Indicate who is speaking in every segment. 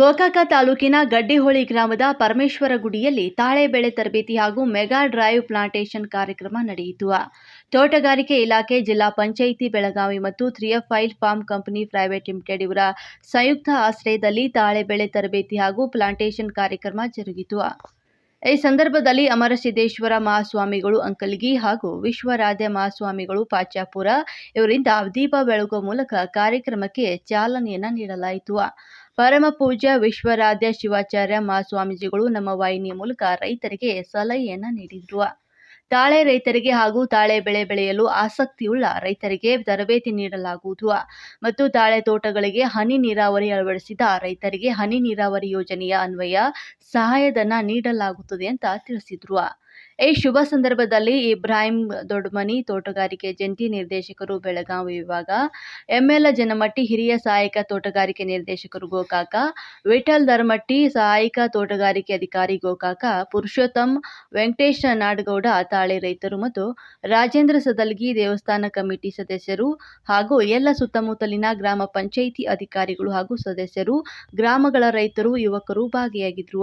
Speaker 1: ಗೋಕಾಕ ತಾಲೂಕಿನ ಗಡ್ಡಿಹೋಳಿ ಗ್ರಾಮದ ಪರಮೇಶ್ವರ ಗುಡಿಯಲ್ಲಿ ತಾಳೆ ಬೆಳೆ ತರಬೇತಿ ಹಾಗೂ ಮೆಗಾ ಡ್ರೈವ್ ಪ್ಲಾಂಟೇಷನ್ ಕಾರ್ಯಕ್ರಮ ನಡೆಯಿತು. ತೋಟಗಾರಿಕೆ ಇಲಾಖೆ, ಜಿಲ್ಲಾ ಪಂಚಾಯಿತಿ ಬೆಳಗಾವಿ ಮತ್ತು file farm company private limited ಇವರ ಸಂಯುಕ್ತ ಆಶ್ರಯದಲ್ಲಿ ತಾಳೆ ಬೆಳೆ ತರಬೇತಿ ಹಾಗೂ ಪ್ಲಾಂಟೇಶನ್ ಕಾರ್ಯಕ್ರಮ ಜರುಗಿತು. ಈ ಸಂದರ್ಭದಲ್ಲಿ ಅಮರಸಿದ್ದೇಶ್ವರ ಮಹಾಸ್ವಾಮಿಗಳು ಅಂಕಲ್ಗಿ ಹಾಗೂ ವಿಶ್ವರಾಧ್ಯ ಮಹಾಸ್ವಾಮಿಗಳು ಪಾಚ್ಯಾಪುರ ಇವರಿಂದ ದೀಪ ಬೆಳಗುವ ಮೂಲಕ ಕಾರ್ಯಕ್ರಮಕ್ಕೆ ಚಾಲನೆಯನ್ನು ನೀಡಲಾಯಿತು. ಪರಮ ಪೂಜ್ಯ ವಿಶ್ವರಾಧ್ಯ ಶಿವಾಚಾರ್ಯ ಮಹಾಸ್ವಾಮೀಜಿಗಳು ನಮ್ಮ ವಾಹಿನಿಯ ಮೂಲಕ ರೈತರಿಗೆ ಸಲಹೆಯನ್ನ ನೀಡಿದ್ರು. ತಾಳೆ ರೈತರಿಗೆ ಹಾಗೂ ತಾಳೆ ಬೆಳೆ ಬೆಳೆಯಲು ಆಸಕ್ತಿಯುಳ್ಳ ರೈತರಿಗೆ ತರಬೇತಿ ನೀಡಲಾಗುವುದು. ಮತ್ತು ತಾಳೆ ತೋಟಗಳಿಗೆ ಹನಿ ನೀರಾವರಿ ಅಳವಡಿಸಿದ ರೈತರಿಗೆ ಹನಿ ನೀರಾವರಿ ಯೋಜನೆಯ ಅನ್ವಯ ಸಹಾಯಧನ ನೀಡಲಾಗುತ್ತದೆ ಅಂತ ತಿಳಿಸಿದ್ರು. ಈ ಶುಭ ಸಂದರ್ಭದಲ್ಲಿ ಇಬ್ರಾಹಿಂ ದೊಡ್ಡಮನಿ ತೋಟಗಾರಿಕೆ ಜಂಟಿ ನಿರ್ದೇಶಕರು ಬೆಳಗಾವಿ ವಿಭಾಗ ಎಂಎಲ್ ಜನಮಟ್ಟಿ ಹಿರಿಯ ಸಹಾಯಕ ತೋಟಗಾರಿಕೆ ನಿರ್ದೇಶಕರು ಗೋಕಾಕ, ವಿಠಲ್ ಧರ್ಮಟ್ಟಿ ಸಹಾಯಕ ತೋಟಗಾರಿಕೆ ಅಧಿಕಾರಿ ಗೋಕಾಕ, ಪುರುಷೋತ್ತಮ್ ವೆಂಕಟೇಶ ನಾಡಗೌಡ ತಾಳೆ ರೈತರು ಮತ್ತು ರಾಜೇಂದ್ರ ಸದಲ್ಗಿ ದೇವಸ್ಥಾನ ಕಮಿಟಿ ಸದಸ್ಯರು ಹಾಗೂ ಎಲ್ಲ ಸುತ್ತಮುತ್ತಲಿನ ಗ್ರಾಮ ಪಂಚಾಯಿತಿ ಅಧಿಕಾರಿಗಳು ಹಾಗೂ ಸದಸ್ಯರು, ಗ್ರಾಮಗಳ ರೈತರು, ಯುವಕರು ಭಾಗಿಯಾಗಿದ್ರು.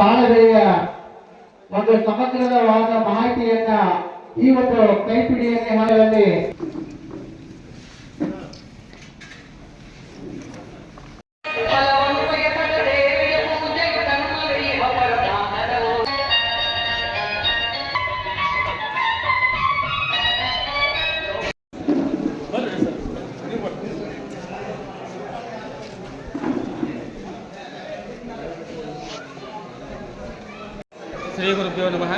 Speaker 2: ತಾಳವೆಯ ಒಂದು ಸಮಗ್ರವಾದ ಮಾಹಿತಿಯನ್ನ ಈ ಒಂದು ಕೈಪಿಡಿಯಲ್ಲಿ ಹಾಡಲ್ಲಿ
Speaker 3: ಶ್ರೀ ಗುರುಭ್ಯೋ ನಮಃ.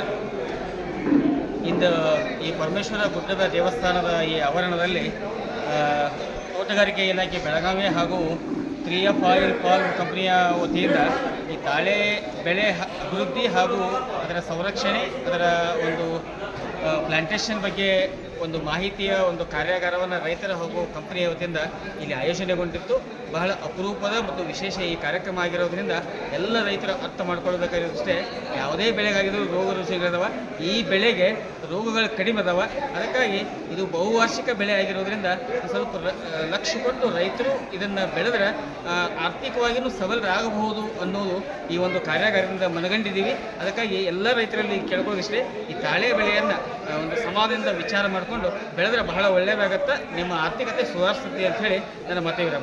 Speaker 3: ಇಂದು ಈ ಪರಮೇಶ್ವರ ಗುಡ್ಡದ ದೇವಸ್ಥಾನದ ಈ ಆವರಣದಲ್ಲಿ ತೋಟಗಾರಿಕೆ ಇಲಾಖೆ ಬೆಳಗಾವಿ ಹಾಗೂ ತ್ರೀ ಎಫ್ ಆಯಿಲ್ ಪಾಲ್ ಕಂಪನಿಯ ವತಿಯಿಂದ ಈ ತಾಳೆ ಬೆಳೆ ಅಭಿವೃದ್ಧಿ ಹಾಗೂ ಅದರ ಸಂರಕ್ಷಣೆ, ಅದರ ಒಂದು ಪ್ಲಾಂಟೇಷನ್ ಬಗ್ಗೆ ಒಂದು ಮಾಹಿತಿಯ ಒಂದು ಕಾರ್ಯಾಗಾರವನ್ನು ರೈತರ ಹಾಗೂ ಕಂಪನಿಯ ವತಿಯಿಂದ ಇಲ್ಲಿ ಆಯೋಜನೆಗೊಂಡಿತ್ತು. ಬಹಳ ಅಪರೂಪದ ಮತ್ತು ವಿಶೇಷ ಈ ಕಾರ್ಯಕ್ರಮ ಆಗಿರೋದ್ರಿಂದ ಎಲ್ಲ ರೈತರು ಅರ್ಥ ಮಾಡ್ಕೊಳ್ಬೇಕಾಗಿರೋದಷ್ಟೇ. ಯಾವುದೇ ಬೆಳೆಗಾಗಿದ್ದರೂ ರೋಗ ರುಚಿಗಳಿದಾವ ಈ ಬೆಳೆಗೆ ರೋಗಗಳು ಕಡಿಮೆ ಅದಾವ. ಅದಕ್ಕಾಗಿ ಇದು ಬಹುವಾರ್ಷಿಕ ಬೆಳೆ ಆಗಿರೋದ್ರಿಂದ ಸ್ವಲ್ಪ ಲಕ್ಷ ಲಕ್ಷ್ಯ ಕೊಟ್ಟು ರೈತರು ಇದನ್ನು ಬೆಳೆದ್ರೆ ಆರ್ಥಿಕವಾಗಿಯೂ ಸಬಲರಾಗಬಹುದು ಅನ್ನೋದು ಈ ಒಂದು ಕಾರ್ಯಾಗಾರದಿಂದ ಮನಗಂಡಿದ್ದೀವಿ. ಅದಕ್ಕಾಗಿ ಎಲ್ಲ ರೈತರಲ್ಲಿ ಕೇಳ್ಕೊಳ್ಳೋದಿಷ್ಟೇ. ಈ ತಾಳೆ ಬೆಳೆಯನ್ನು ಒಂದು ಸಮಾಧಿಯಿಂದ ವಿಚಾರ ಮಾಡಿಕೊಂಡು ಬೆಳೆದ್ರೆ ಬಹಳ ಒಳ್ಳೆಯದಾಗತ್ತೆ. ನಿಮ್ಮ ಆರ್ಥಿಕತೆ ಸುಧಾರಿಸ್ತದೆ ಅಂತ ಹೇಳಿ ನನ್ನ ಮತ ವಿರಾಮ.